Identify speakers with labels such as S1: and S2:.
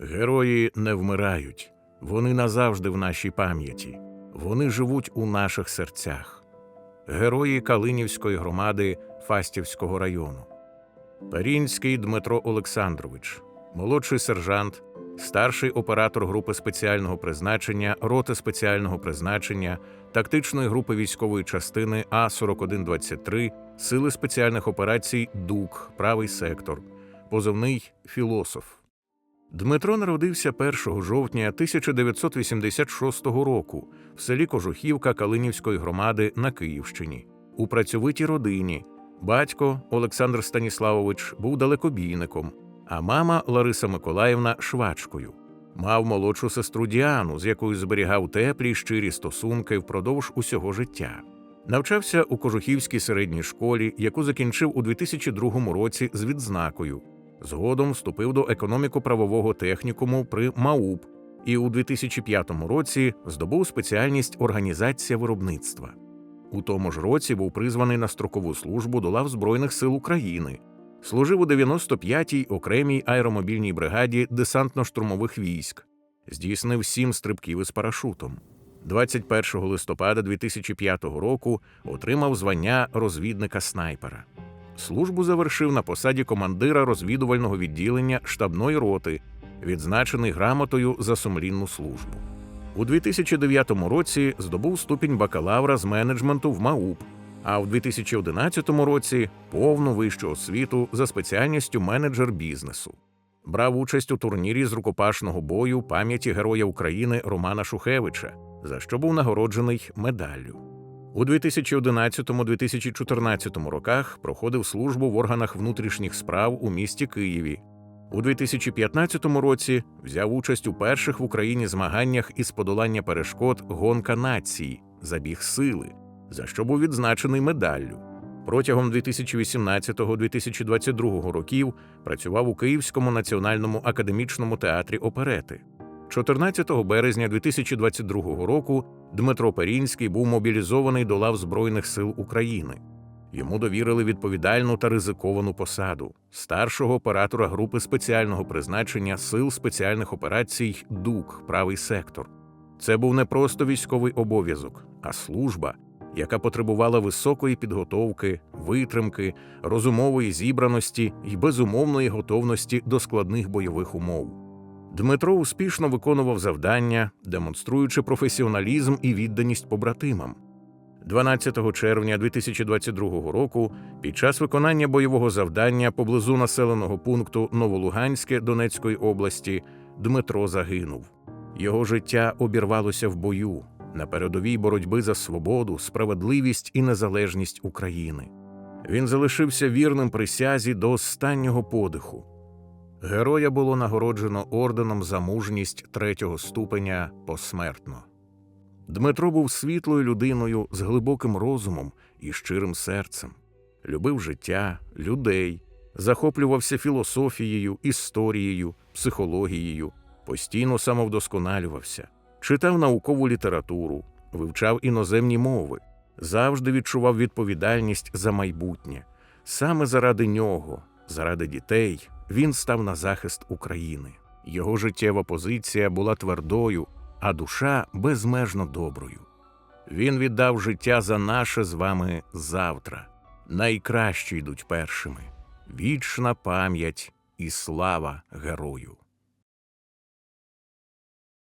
S1: Герої не вмирають, вони назавжди в нашій пам'яті, вони живуть у наших серцях. Герої Калинівської громади Фастівського району. Перінський Дмитро Олександрович, молодший сержант, старший оператор групи спеціального призначення, роти спеціального призначення, тактичної групи військової частини А4123, Сили спеціальних операцій ДУК, правий сектор, позивний філософ. Дмитро народився 1 жовтня 1986 року в селі Кожухівка Калинівської громади на Київщині. У працьовитій родині батько Олександр Станіславович був далекобійником, а мама Лариса Миколаївна швачкою. Мав молодшу сестру Діану, з якою зберігав теплі й щирі стосунки впродовж усього життя. Навчався у Кожухівській середній школі, яку закінчив у 2002 році з відзнакою. Згодом вступив до економіко-правового технікуму при МАУП і у 2005 році здобув спеціальність організація виробництва. У тому ж році був призваний на строкову службу до лав Збройних сил України. Служив у 95-й окремій аеромобільній бригаді десантно-штурмових військ. Здійснив сім стрибків із парашутом. 21 листопада 2005 року отримав звання розвідника снайпера. Службу завершив на посаді командира розвідувального відділення штабної роти, відзначений грамотою за сумлінну службу. У 2009 році здобув ступінь бакалавра з менеджменту в МАУП, а у 2011 році повну вищу освіту за спеціальністю менеджер бізнесу. Брав участь у турнірі з рукопашного бою пам'яті Героя України Романа Шухевича, за що був нагороджений медаллю. У 2011-2014 роках проходив службу в органах внутрішніх справ у місті Києві. У 2015 році взяв участь у перших в Україні змаганнях із подолання перешкод гонка нації, забіг сили, за що був відзначений медаллю. Протягом 2018-2022 років працював у Київському національному академічному театрі оперети. 14 березня 2022 року Дмитро Перінський був мобілізований до лав Збройних сил України. Йому довірили відповідальну та ризиковану посаду старшого оператора групи спеціального призначення Сил спеціальних операцій ДУК, правий сектор. Це був не просто військовий обов'язок, а служба, яка потребувала високої підготовки, витримки, розумової зібраності і безумовної готовності до складних бойових умов. Дмитро успішно виконував завдання, демонструючи професіоналізм і відданість побратимам. 12 червня 2022 року, під час виконання бойового завдання поблизу населеного пункту Новолуганське Донецької області, Дмитро загинув. Його життя обірвалося в бою на передовій боротьби за свободу, справедливість і незалежність України. Він залишився вірним присязі до останнього подиху. Героя було нагороджено орденом за мужність третього ступеня посмертно. Дмитро був світлою людиною з глибоким розумом і щирим серцем, любив життя, людей, захоплювався філософією, історією, психологією, постійно самовдосконалювався, читав наукову літературу, вивчав іноземні мови, завжди відчував відповідальність за майбутнє. Саме заради нього, заради дітей, він став на захист України. Його життєва позиція була твердою, а душа безмежно доброю. Він віддав життя за наше з вами завтра. Найкращі йдуть першими. Вічна пам'ять і слава герою.